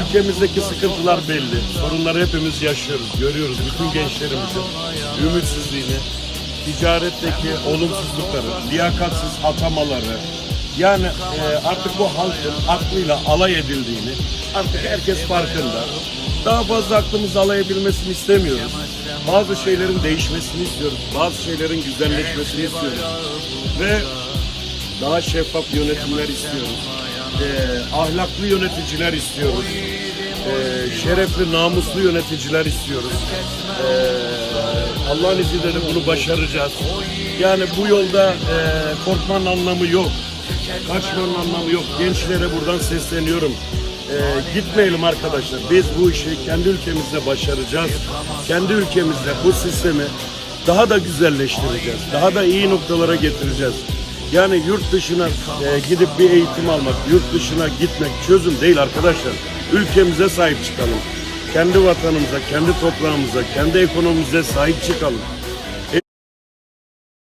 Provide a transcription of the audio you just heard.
ülkemizdeki sıkıntılar belli. Sorunları hepimiz yaşıyoruz, görüyoruz. Bütün gençlerimizin ümitsizliğini, ticaretteki olumsuzlukları, liyakatsiz atamaları, yani e, artık bu halkın aklıyla alay edildiğini artık herkes farkında. Daha fazla aklımız alay edilmesini istemiyoruz. Bazı şeylerin değişmesini istiyoruz. Bazı şeylerin güzelleşmesini istiyoruz. Ve daha şeffaf yönetimler istiyoruz. Ee, ahlaklı yöneticiler istiyoruz. Ee, şerefli, namuslu yöneticiler istiyoruz. Ee, Allah'ın izniyle de bunu başaracağız. Yani bu yolda e, korkmanın anlamı yok. Kaçmanın anlamı yok. Gençlere buradan sesleniyorum. Ee, gitmeyelim arkadaşlar. Biz bu işi kendi ülkemizde başaracağız. Kendi ülkemizde bu sistemi daha da güzelleştireceğiz. Daha da iyi noktalara getireceğiz. Yani yurt dışına e, gidip bir eğitim almak, yurt dışına gitmek çözüm değil arkadaşlar. Ülkemize sahip çıkalım. Kendi vatanımıza, kendi toprağımıza, kendi ekonomimize sahip çıkalım.